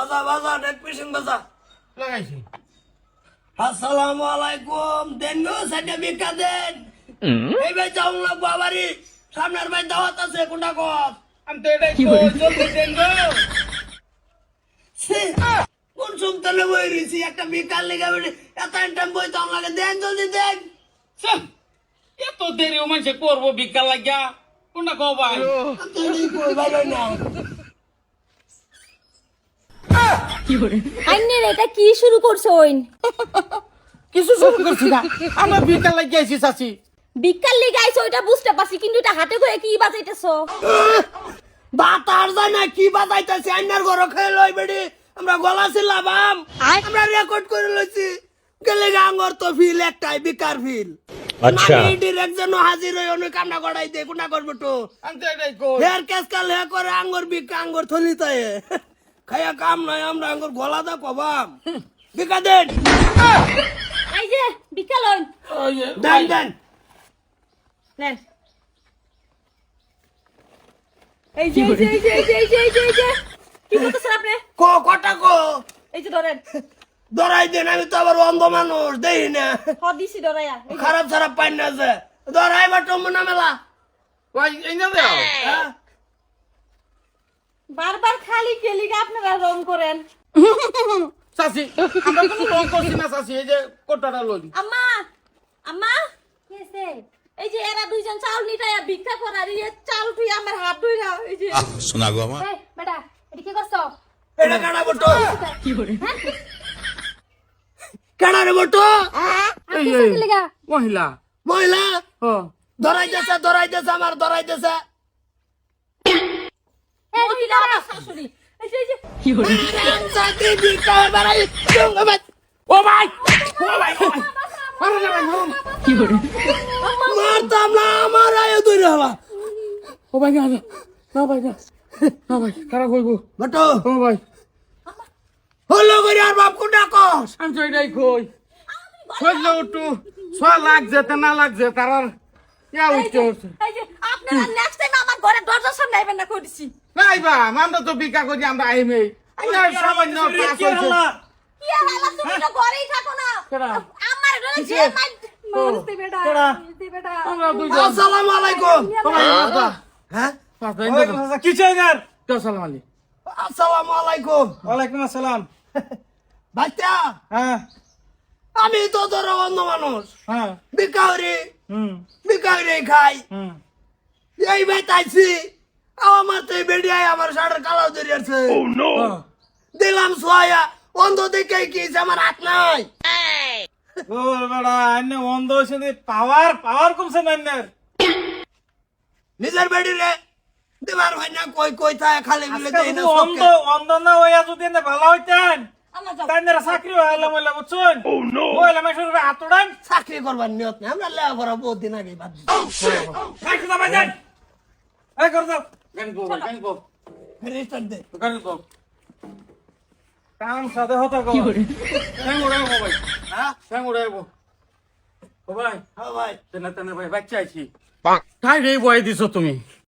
বাজা বাজা net machine বাজা। লাগাইছি। আসসালামু আলাইকুম দেন গো সাইডে ভিক্ষা দেন এই ভাই যাও না বাবারি। সামনের ভাই দাওয়াত আছে কোনটা কস আমি তো এটাই কই? জলদি দেন গো কোন সুমতলে বই রইছি একটা বিকাল লেগে এত টাইম বই তো আমাকে দেন জলদি দেন। এত দেরি ও মানুষে করব ভিক্ষা লাগিয়া। কোনটা কও ভাই? তুই কই ভাই না। আইনের এটা কি শুরু করছ ওইন? কিছু শুরু করছি না। আমরা ভিক্ষা লাগিয়া আইছি চাচি। বিকাল লিগে আইছো ওইটা বুঝতে পারছি কিন্তু এটা হাতে করে কি বাজাইতেছো? বাতার যায় না কি বাজাইতেছে? আইনার ঘর খেয়ে লই বেড়ি। আমরা গলা ছিলাম আমরা রেকর্ড করে লইছি। গেলে আঙ্গর তো ফিল একটাই বিকার ফিল আচ্ছা। ডিরেক্ট যেন হাজির হয়ে অনেক কামনা দে করব তো? হেয়ার কেস কাল হে করে আঙ্গর বিকা আঙ্গর থলিতে খাইয়া কাম নাই আমরা আঙ্গর গলা দা কবাম। বিকা দেন এই যে ওই যে, দেন দেন। নেন। এই যে এই যে এই যে এই যে এই যে এই যে এই যে। কি করতেছেন আপনি? কো কটা কো? এই যে ধরেন। ধরাই দেন আমি তো আবার অন্ধ মানুষ দেই না। হ দিছি ধরাইয়া খারাপ খারাপ পাই না যে। ধরাই বা টম্ব না মেলা ভাই এই না দাও হ্যাঁ? বারবার খালি গেলিগা আপনারা রং করেন। চাচি আমরা কোনো রং করছি না চাচি এই যে কোটাটা লই আম্মা আম্মা। কেসে এই যে এরা দুইজন চাউল ভিক্ষা করার ইয়ে চাল তুই আমার হাত ধইরা এই যে। শোনা গো আমার। এই বেটা এটা কি করছ? এটা কাটা বটো। হ্যাঁ? কাটা রে বটো। এই এই কি মহিলা। মহিলা? ও ধরাই দেছে ধরাই দেছে আমার ধরাই দেছে ও। মারতাম না আমার আয় দূরে হলা। ও ভাই না না। না ভাই না। না ভাই খারাপ হইব বটো। ও ভাই। হলো করে আর বাপ কোনটা কস? আমি তো এটাই কই। সইলে একটু সোয়া লাগছে তা না তার আর ইয়া উঠতে আপনারা নেক্সট ঘরে কই নাই বা আমরা তো বিকা করি আমরা আইমে আমরা সামান্য পাস হইছে কি আর তুমি তো ঘরেই থাকো না। আমার ঘরে যে মারতে বেটা মারতে বেটা আসসালামু আলাইকুম। তোমার হ্যাঁ? কি আসসালামু ওয়ালাইকুম আসসালাম। বাচ্চা হ্যাঁ। আমি তো ধরো অন্য মানুষ। হ্যাঁ। বিকাউরি হুম। বিকাউরি খাই। হুম। এই বেতাইছি আমার এই বেডিয়ায় আমার শাড়ির কালার ধরিয়েছে দিলাম সোয়া অন্ধ দেখে কি আমার হাত নাই অন্ধ পাওয়ার পাওয়ার কমছে না নিজের বেডি রে দিবার হয় না কই কই থাকে খালি মিলে দেই না অন্ধ অন্ধ না হইয়া যদি এনে ভালো হইতেন চাকরি হইলা মইলা বুঝছেন হইলা মেশুর হাত উড়ান চাকরি করবার নিয়ত নাই আমরা লেখাপড়া বহুত দিন আগে বাদ ভাই যান এই কর দাও কাম সাথে হতো গো হ্যাঁ? ভাই হ্যাঁ উড়াইবো ও ভাই। হ্যাঁ ভাই। তেনা তেনা ভাই বাচ্চা আছি তাই রে বয় দিছো তুমি।